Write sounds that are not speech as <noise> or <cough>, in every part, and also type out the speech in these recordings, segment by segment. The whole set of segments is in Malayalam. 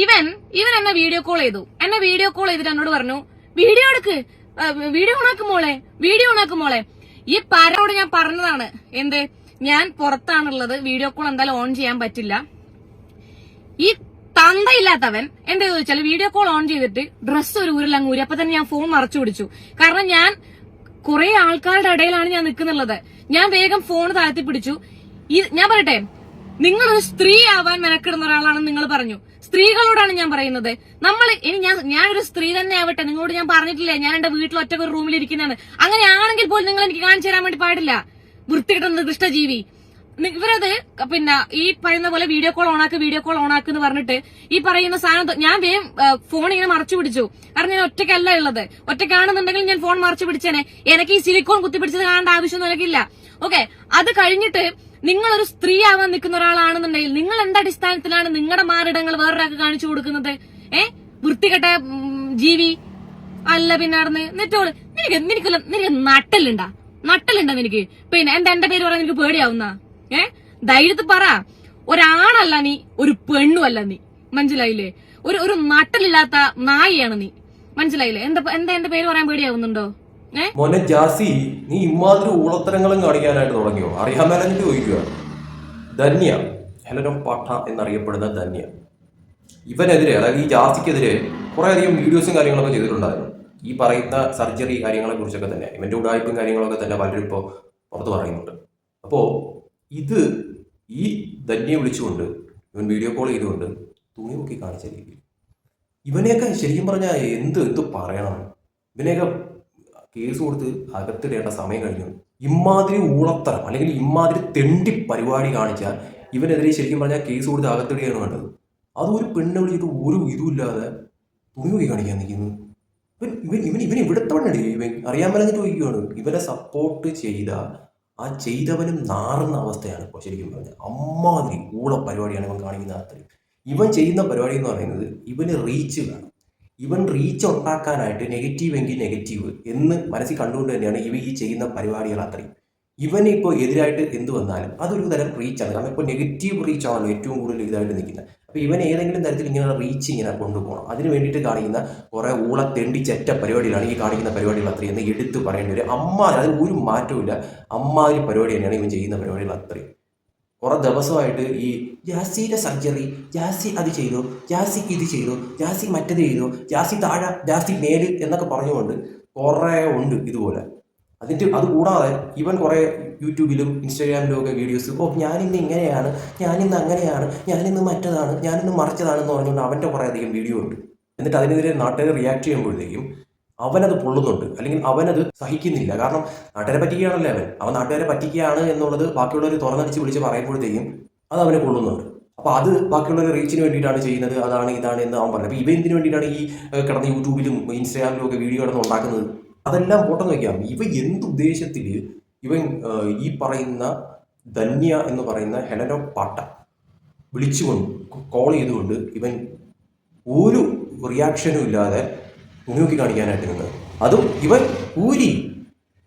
ഇവൻ ഇവൻ എന്നെ വീഡിയോ കോൾ ചെയ്തു. എന്നെ വീഡിയോ കോൾ ചെയ്തിട്ട് എന്നോട് പറഞ്ഞു വീഡിയോ എടുക്ക്. വീഡിയോ ഓണാക്കും മോളെ. വീഡിയോ ഓണാക്കും മോളെ. ഈ പരോട് ഞാൻ പറഞ്ഞതാണ് എന്ത്? ഞാൻ പുറത്താണുള്ളത്. വീഡിയോ കോൾ എന്തായാലും ഓൺ ചെയ്യാൻ പറ്റില്ല. ഈ തന്തയില്ലാത്തവൻ എന്താ ചോദിച്ചാൽ വീഡിയോ കോൾ ഓൺ ചെയ്തിട്ട് ഡ്രസ്സ് ഒരു ഊരിലങ്ങ് ഊരി. അപ്പൊ തന്നെ ഞാൻ ഫോൺ മറച്ചു പിടിച്ചു. കാരണം ഞാൻ കുറെ ആൾക്കാരുടെ ഇടയിലാണ് ഞാൻ നിൽക്കുന്നുള്ളത്. ഞാൻ വേഗം ഫോൺ താഴ്ത്തി പിടിച്ചു. ഞാൻ പറയട്ടെ നിങ്ങളൊരു സ്ത്രീ ആവാൻ മെനക്കിടുന്ന ഒരാളാണെന്ന് നിങ്ങൾ പറഞ്ഞു. സ്ത്രീകളോടാണ് ഞാൻ പറയുന്നത്. നമ്മൾ ഇനി ഞാൻ ഞാനൊരു സ്ത്രീ തന്നെ ആവട്ടെ. നിങ്ങളോട് ഞാൻ പറഞ്ഞിട്ടില്ലേ? ഞാൻ എന്റെ വീട്ടിൽ ഒറ്റ ഒരു റൂമിൽ ഇരിക്കുന്നതാണ്. അങ്ങനെയാണെങ്കിൽ പോലും നിങ്ങൾ എനിക്ക് കാണിച്ചു തരാൻ വേണ്ടി പാടില്ല. വൃത്തികിട്ടുന്ന ദുഷ്ടജീവി നി- ഇവരത് പിന്നെ ഈ പറയുന്ന പോലെ വീഡിയോ കോൾ ഓണാക്ക് വീഡിയോ കോൾ ഓണാക്ക് എന്ന് പറഞ്ഞിട്ട് ഈ പറയുന്ന സാധനം ഞാൻ വേഗം ഫോൺ ഇങ്ങനെ മറച്ചു പിടിച്ചു. കാരണം ഞാൻ ഒറ്റയ്ക്കല്ല ഉള്ളത്. ഒറ്റയ്ക്കാണെന്നുണ്ടെങ്കിൽ ഞാൻ ഫോൺ മറച്ചു പിടിച്ചേനെ. എനിക്ക് ഈ സിലിക്കോൺ കുത്തിപ്പിടിച്ചത് കാണേണ്ട ആവശ്യമൊന്നും എനിക്കില്ല. ഓക്കെ അത് കഴിഞ്ഞിട്ട് നിങ്ങൾ ഒരു സ്ത്രീ ആവാൻ നിൽക്കുന്ന ഒരാളാണെന്നുണ്ടെങ്കിൽ നിങ്ങൾ എന്ത് അടിസ്ഥാനത്തിലാണ് നിങ്ങളുടെ മാറിടങ്ങൾ വേറൊരാൾക്ക് കാണിച്ചു കൊടുക്കുന്നത്? ഏ? വൃത്തികെട്ട ജീവി. അല്ല പിന്നെ നടന്ന് എന്നിട്ടോൾ നിനക്ക് നിനക്ക് നിനക്ക് നട്ടലുണ്ടാ നട്ടലുണ്ടാ നിനക്ക്? പിന്നെ എന്താ എന്റെ പേര് പറയാൻ നിനക്ക് പേടിയാവുന്ന? ഏ? ധൈര്യത്തിൽ പറ. ഒരാണല്ല നീ ഒരു പെണ്ണുമല്ല നീ. മനസ്സിലായില്ലേ? ഒരു ഒരു നട്ടലില്ലാത്ത നായിയാണ് നീ. മനസ്സിലായില്ലേ? എന്താ എന്താ എന്റെ പേര് പറയാൻ പേടിയാവുന്നുണ്ടോ? മോനെ ജാസി നീ ഇമാതിരി ഊളത്തരങ്ങളും കാണിക്കാനായിട്ട് തുടങ്ങിയോ? അറിയാൻ മേലെ ചോദിക്കുക ധന്യ ഹെലനോ പാട്ട എന്നറിയപ്പെടുന്ന ധന്യ. ഇവനെതിരെ അതായത് ഈ ജാസിക്കെതിരെ കുറേ അധികം വീഡിയോസും കാര്യങ്ങളൊക്കെ ചെയ്തിട്ടുണ്ടായിരുന്നു. ഈ പറയുന്ന സർജറി കാര്യങ്ങളെ കുറിച്ചൊക്കെ തന്നെ ഇവന്റെ ഉടായ്പും കാര്യങ്ങളൊക്കെ തന്നെ പലരും ഇപ്പോൾ പുറത്ത് പറയുന്നുണ്ട്. അപ്പോൾ ഇത് ഈ ധന്യെ വിളിച്ചുകൊണ്ട് ഇവൻ വീഡിയോ കോൾ ചെയ്തുകൊണ്ട് തുണി നോക്കി കാണിച്ച രീതിയിൽ. ഇവനെയൊക്കെ ശരിക്കും പറഞ്ഞാൽ എന്ത് എന്ത് പറയണം? ഇവനെയൊക്കെ കേസ് കൊടുത്ത് അകത്തിടേണ്ട സമയം കഴിഞ്ഞു. ഇമാതിരി ഊളത്തരം അല്ലെങ്കിൽ ഇമാതിരി തെണ്ടി പരിപാടി കാണിച്ചാൽ ഇവനെതിരെ ശരിക്കും പറഞ്ഞാൽ കേസ് കൊടുത്ത് അകത്തിടുകയാണ് വേണ്ടത്. അത് ഒരു പെണ്ണ് വിളിച്ചിട്ട് ഒരു ഇതുമില്ലാതെ തുണി പോയി കാണിക്കാൻ നിൽക്കുന്നു. ഇവൻ ഇവൻ ഇവൻ ഇവൻ ഇവിടുത്തെ ഇവൻ അറിയാൻ മേലെ ചോദിക്കുകയാണ്. ഇവനെ സപ്പോർട്ട് ചെയ്ത ആ ചെയ്തവനും നാറുന്ന അവസ്ഥയാണ് ഇപ്പോൾ ശരിക്കും പറഞ്ഞാൽ. അമ്മാതിരി ഊള പരിപാടിയാണ് ഇവൻ കാണിക്കുന്ന അത്രയും. ഇവൻ ചെയ്യുന്ന പരിപാടി എന്ന് പറയുന്നത് ഇവന് റീച്ച് വേണം. ഇവൻ റീച്ച് ഉണ്ടാക്കാനായിട്ട് നെഗറ്റീവ് എങ്കിൽ നെഗറ്റീവ് എന്ന് മനസ്സിൽ കണ്ടുകൊണ്ട് തന്നെയാണ് ഇവ ഈ ചെയ്യുന്ന പരിപാടികൾ അത്രയും. ഇവന് ഇപ്പോൾ എതിരായിട്ട് എന്ത് വന്നാലും അതൊരു തരം റീച്ചാണ് കാരണം ഇപ്പോൾ നെഗറ്റീവ് റീച്ച് ഏറ്റവും കൂടുതൽ ഇതായിട്ട് നിൽക്കുന്നത്. അപ്പോൾ ഇവൻ ഏതെങ്കിലും തരത്തിൽ ഇങ്ങനെ റീച്ച് ഇങ്ങനെ കൊണ്ടുപോകണം. അതിന് വേണ്ടിയിട്ട് കാണിക്കുന്ന കുറേ ഊള തെണ്ടി ചെറ്റ പരിപാടികളാണ് ഈ കാണിക്കുന്ന പരിപാടികൾ അത്രയും എന്ന് എടുത്ത് പറയേണ്ടി വരും. അമ്മ അതിൽ ഒരു മാറ്റവും ഇല്ല. അമ്മാതിരി പരിപാടി തന്നെയാണ് ഇവൻ ചെയ്യുന്ന പരിപാടികൾ അത്രയും. കുറെ ദിവസമായിട്ട് ഈ ജാസിയുടെ സർജറി ജാസി അത് ചെയ്തു ജാസി ഇത് ചെയ്തു ജാസി മറ്റത് ചെയ്തു ജാസി താഴെ ജാസി മേൽ എന്നൊക്കെ പറഞ്ഞുകൊണ്ട് കുറേ ഉണ്ട് ഇതുപോലെ. അതിന്റെ അത് കൂടാതെ ഇവൻ കുറേ യൂട്യൂബിലും ഇൻസ്റ്റാഗ്രാമിലും ഒക്കെ വീഡിയോസ് ഓ ഞാനിന്ന് ഇങ്ങനെയാണ് ഞാനിന്ന് അങ്ങനെയാണ് ഞാനിന്ന് മറ്റതാണ് ഞാനിന്ന് മറിച്ചതാണെന്ന് പറഞ്ഞുകൊണ്ട് അവന്റെ കുറേ അധികം വീഡിയോ ഉണ്ട്. എന്നിട്ട് അതിനെതിരെ നാട്ടുകാർ റിയാക്ട് ചെയ്യുമ്പോഴത്തേക്കും അവനത് പൊള്ളുന്നുണ്ട്. അല്ലെങ്കിൽ അവനത് സഹിക്കുന്നില്ല. കാരണം നാട്ടുകാരെ പറ്റിക്കുകയാണല്ലേ അവൻ. അവൻ നാട്ടുകാരെ പറ്റിക്കുകയാണ് എന്നുള്ളത് ബാക്കിയുള്ളവർ തുറന്നടിച്ച് വിളിച്ച് പറയുമ്പോഴത്തേക്കും അത് അവനെ കൊള്ളുന്നുണ്ട്. അപ്പോൾ അത് ബാക്കിയുള്ളവരെ റീച്ചിന് വേണ്ടിയിട്ടാണ് ചെയ്യുന്നത്. അതാണ് ഇതാണ് എന്ന് അവൻ പറഞ്ഞത് അപ്പോൾ ഇവ എന്തിനു വേണ്ടിയിട്ടാണ് ഈ കിടന്ന് യൂട്യൂബിലും ഇൻസ്റ്റാഗ്രാമിലും ഒക്കെ വീഡിയോ കിടന്ന് ഉണ്ടാക്കുന്നത്? അതെല്ലാം പോട്ടെന്ന് വയ്ക്കാം ഇവ എന്ത് ഉദ്ദേശത്തിൽ ഇവൻ ഈ പറയുന്ന ധന്യ എന്ന് പറയുന്ന ഹെലനോ പാട്ട വിളിച്ചുകൊണ്ട് കോൾ ചെയ്തുകൊണ്ട് ഇവൻ ഒരു റിയാക്ഷനും ഇല്ലാതെ മുന്നോക്കി കാണിക്കാനായിട്ട് നിന്ന് അതും ഇവൻ ഊരി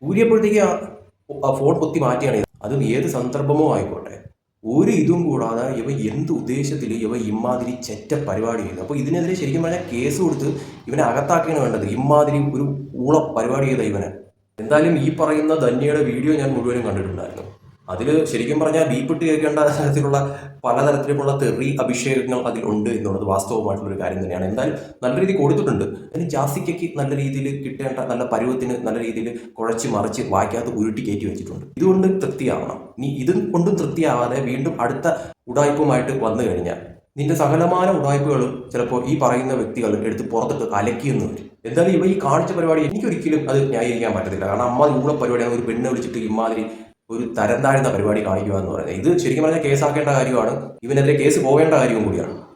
ഊരിയപ്പോഴത്തേക്ക് ആ- ഫോൺ കൊത്തി മാറ്റിയാണ്. അതും ഏത് സന്ദർഭമോ ആയിക്കോട്ടെ. ഒരു ഇതും കൂടാതെ ഇവ എന്ത് ഉദ്ദേശത്തിൽ ഇവ ഇമാതിരി ചെറ്റ പരിപാടി ചെയ്യുന്നു. അപ്പോൾ ഇതിനെതിരെ ശരിക്കും പറഞ്ഞാൽ കേസ് കൊടുത്ത് ഇവനെ അകത്താക്കിയാണ് വേണ്ടത്. ഇമാതിരി ഒരു ഊള പരിപാടി ചെയ്ത ഇവനെ. എന്തായാലും ഈ പറയുന്ന ധന്യയുടെ വീഡിയോ ഞാൻ മുഴുവനും കണ്ടിട്ടുണ്ടായിരുന്നു. അതിൽ ശരിക്കും പറഞ്ഞാൽ ബീപ്പിട്ട് കേൾക്കേണ്ട <laughs> തരത്തിലുള്ള പലതരത്തിലുള്ള തെറി അഭിഷേകങ്ങൾ അതിലുണ്ട് എന്നുള്ളത് വാസ്തവമായിട്ടുള്ള ഒരു കാര്യം തന്നെയാണ്. എന്തായാലും നല്ല രീതിയിൽ കൊടുത്തിട്ടുണ്ട്. അതിന് ജാസിക്കയ്ക്ക് നല്ല രീതിയിൽ കിട്ടേണ്ട നല്ല പരുവത്തിന് നല്ല രീതിയിൽ കുഴച്ച് മറിച്ച് വായിക്കാത്ത ഉരുട്ടി കയറ്റി വെച്ചിട്ടുണ്ട്. ഇതുകൊണ്ട് തൃപ്തിയാവണം. നീ ഇതും കൊണ്ടും തൃപ്തിയാവാതെ വീണ്ടും അടുത്ത ഉടായ്പുമായിട്ട് വന്നു കഴിഞ്ഞാൽ നിന്റെ സകലമായ ഉടായ്പകളും ചിലപ്പോൾ ഈ പറയുന്ന വ്യക്തികൾ എടുത്ത് പുറത്തൊക്കെ കലക്കിയെന്ന് വരും. എന്തായാലും ഇവ ഈ കാണിച്ച പരിപാടി എനിക്കൊരിക്കലും അത് ന്യായീകരിക്കാൻ പറ്റത്തില്ല. കാരണം അമ്മ ഇവിടെ പരിപാടിയാണ് ഒരു പെണ്ണ് വിളിച്ചിട്ട് ഇമാതിരി ഒരു തരം താഴ്ന്ന പരിപാടി കാണിക്കുക എന്ന് പറയുന്നത്. ഇത് ശരിക്കും പറഞ്ഞാൽ കേസാക്കേണ്ട കാര്യമാണ്. ഇവനെതിരെ കേസ് പോകേണ്ട കാര്യവും കൂടിയാണ്.